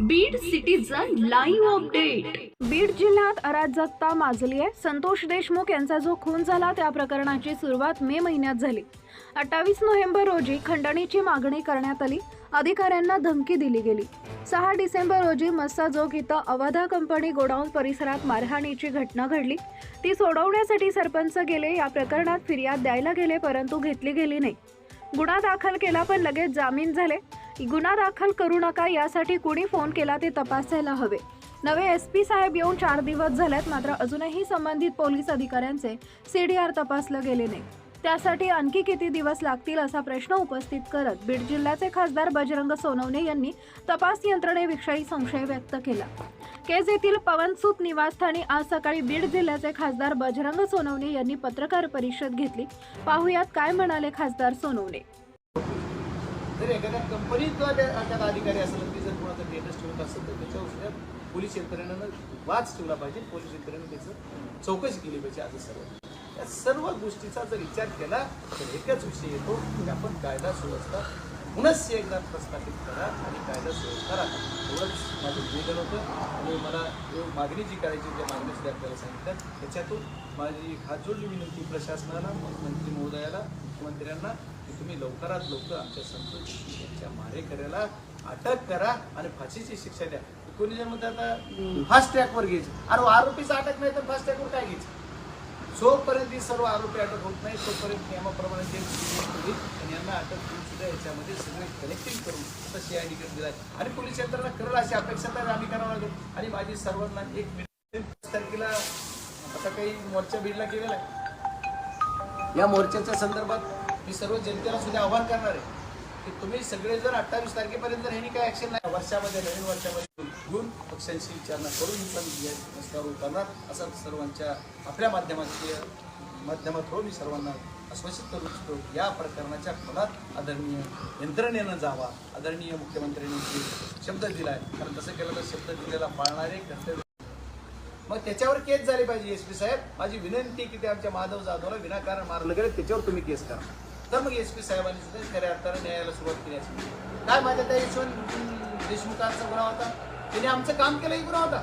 Beed citizen live update Beed जिल्ह्यात अराजकता माजली आहे. संतोष देशमुख यांचा जो खून झाला त्या प्रकरणाची सुरुवात मे महिन्यात झाली. अठ्ठावीस नोव्हेंबर रोजी खंडणीची मागणी करण्यात आली. अधिकाऱ्यांना धमकी दिली गेली. सहा डिसेंबर रोजी मस्साजोग इथं अवधा कंपनी गोडाऊन परिसरात मारहाणीची घटना घडली. ती सोडवण्यासाठी सरपंच गेले या प्रकरणात फिर्याद द्यायला गेले परंतु घेतली गेली नाही. गुन्हा दाखल केला पण लगेच जामीन झाले. गुन्हा दाखल करू नका यासाठी कुणी फोन केला ते तपासायला हवे. नवे एस पी साहेब येऊन चार दिवस झालेत मात्र अजूनही संबंधित पोलीस अधिकाऱ्यांचे सी डी आर तपासलं गेले नाही. त्यासाठी आणखी किती दिवस लागतील असा प्रश्न उपस्थित करत बीड जिल्ह्याचे खासदार बजरंग सोनवणे यांनी तपास यंत्रणेविषयी संशय व्यक्त केला. केज येथील पवनसूत निवासस्थानी आज सकाळी बीड जिल्ह्याचे खासदार बजरंग सोनवणे यांनी पत्रकार परिषद घेतली. पाहुयात काय म्हणाले खासदार सोनवणे. जर एखाद्या कंपनीतला एखादा अधिकारी असेल ती जर कोणाचा डेटस ठेवत असेल तर त्याच्यावर सुद्धा पोलीस यंत्रणेनं वाच ठेवला पाहिजे. पोलीस यंत्रणेनं त्याचं चौकशी केली पाहिजे असं सर्व. या सर्व गोष्टीचा जर विचार केला तर एकच विषय येतो की आपण कायदा सुव्यवस्था पुनश्च एकदा प्रस्थापित करा आणि कायदा सुरू करा. एवढंच माझं निवेदन होतं. आणि मला मागणी जी करायची त्या मागणी सुद्धा आपल्याला सांगितलं. त्याच्यातून माझी हात जोडली विनंती प्रशासनाला मंत्री महोदयाला मुख्यमंत्र्यांना की तुम्ही लवकरात लवकर आमच्या संतोष यांच्या मारेकऱ्याला अटक करा आणि फाशीची शिक्षा द्या. कोणी जर म्हणतात आता फास्ट ट्रॅकवर घ्यायचं. अरे आरोपीचा अटक नाही तर फास्ट ट्रॅकवर काय घ्यायचं? जोपर्यंत ही सर्व आरोपी अटक होत नाही तोपर्यंत नियमाप्रमाणे जे होईल आणि यांना अटक करून सुद्धा याच्यामध्ये सगळे कनेक्टिंग करून तशी या निकट दिला आणि पोलीस यंत्रणा करेल अशी अपेक्षा तर आम्ही करावं लागेल. आणि माझी सर्वांना एक मिनिट तारखेला आता काही मोर्चा बीडला केलेला आहे. या मोर्चाच्या संदर्भात मी सर्व जनतेला सुद्धा आव्हान करणार आहे की तुम्ही सगळे जर अठ्ठावीस तारखेपर्यंत जर काय ऍक्शन नाही वर्षामध्ये नवीन वर्षामध्ये घेऊन पक्षांशी विचारणा करून पण या रस्त्यावर उतरणार असं सर्वांच्या आपल्या माध्यमाचे माध्यमातून मी सर्वांना आश्वासित करू इच्छितो. या प्रकरणाच्या खोलात आदरणीय यंत्रणेनं जावा. आदरणीय मुख्यमंत्र्यांनी शब्द दिला आहे कारण तसं केलं तर शब्द दिलेला पाळणारे कर्तव्य. मग त्याच्यावर केस झाली पाहिजे एस पी साहेब. माझी विनंती की ते आमच्या माधव जाधवला विनाकारण मारलं गेलं त्याच्यावर तुम्ही केस करा. तर मग एस पी साहेबांनी सुद्धा खऱ्या अर्थानं न्यायाला सुरुवात केली असेल. काय माझ्या त्या यशवंत देशमुखांचा गुन्हा होता? त्याने आमचं काम केलंही गुन्हा होता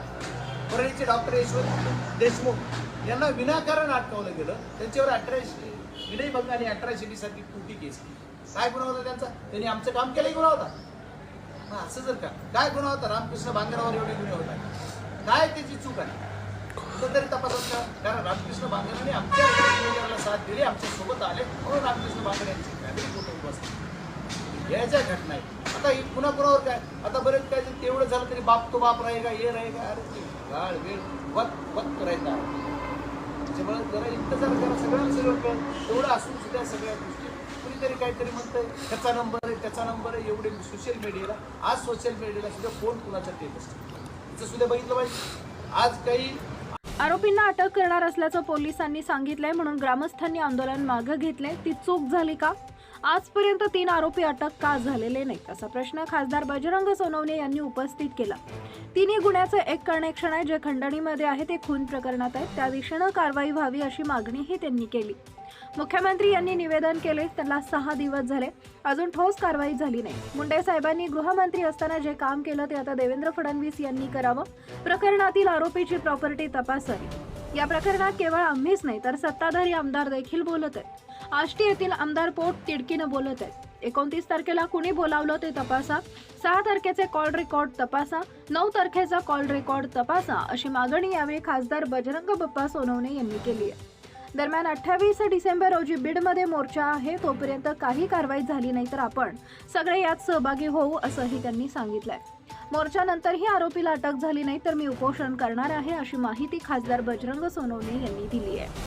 परळीचे डॉक्टर यशवंत देशमुख यांना विनाकारण अटकावलं गेलं. त्यांच्यावर अठराशे विनय आणि अठराशे सारखी कुठी केस काय गुन्हा होता त्यांचा? त्यांनी आमचं काम केलंही गुन्हा होता मग असं जर का काय गुन्हा होता? रामकृष्ण बांगरावर एवढे गुन्हे होता. काय त्याची चूक आहे? तरी तपासत का कारण रामकृष्ण बांगराने आमच्या साथ दिली आमच्यासोबत आले. म्हणून रामकृष्ण बांगर यांची फॅमिली कुटुंब असते. घ्यायच्या घटना आहे आता ही पुन्हा कुणावर काय? आता बरेच काय तेवढं झालं तरी बाप तो बाप राहील ये राहील अरे गाळ वेळ वत वत करायचा त्याच्यामुळे जरा इंतजार करा सगळ्यांना सगळं कळ. तेवढं असून सुद्धा सगळ्या गोष्टी. कुणीतरी काहीतरी म्हणतंय त्याचा नंबर आहे त्याचा नंबर आहे. एवढे सोशल मीडियाला आज सोशल मीडियाला सुद्धा फोन कुणाचा टेप असतो तिचं सुद्धा बघितलं पाहिजे. आज काही आरोपींना अटक करणार असल्याचं पोलिसांनी सांगितलंय म्हणून ग्रामस्थांनी आंदोलन मागं घेतलंय. ती चूक झाली का? आजपर्यंत तीन आरोपी अटक का झालेले नाहीत असा प्रश्न खासदार बजरंग सोनवणे यांनी उपस्थित केला. तिन्ही गुन्ह्याचं एक कनेक्शन आहे जे खंडणीमध्ये आहे ते खून प्रकरणात आहे त्या दिशेनं कारवाई व्हावी अशी मागणीही त्यांनी केली. मुख्यमंत्री यांनी निवेदन केले त्याला सहा दिवस झाले. अजून ठोस कारवाई झाली नाही. मुंडे साहेबांनी गृहमंत्री असताना जे काम केलं ते आता देवेंद्र फडणवीस यांनी करावं. प्रकरणातील आरोपीची प्रॉपर्टी तपासावी. या प्रकरणात केवळ आम्हीच नाही तर सत्ताधारी आमदार देखील बोलत आहेत. आष्टी येथील आमदार पोट तिडकीनं बोलत आहेत. एकोणतीस तारखेला कुणी बोलावलं ते तपासा. सहा तारखेचे कॉल रेकॉर्ड तपासा. नऊ तारखेचा कॉल रेकॉर्ड तपासा अशी मागणी यावेळी खासदार बजरंग बप्पा सोनवणे यांनी केली आहे. दरम्यान अठ्ठावीस डिसेंबर रोजी बीडमध्ये मोर्चा आहे तोपर्यंत काही कारवाई झाली नाही तर आपण सगळे यात सहभागी होऊ असंही त्यांनी सांगितलंय. मोर्चानंतरही आरोपीला अटक झाली नाही तर मी उपोषण करणार आहे अशी माहिती खासदार बजरंग सोनवणे यांनी दिली आहे.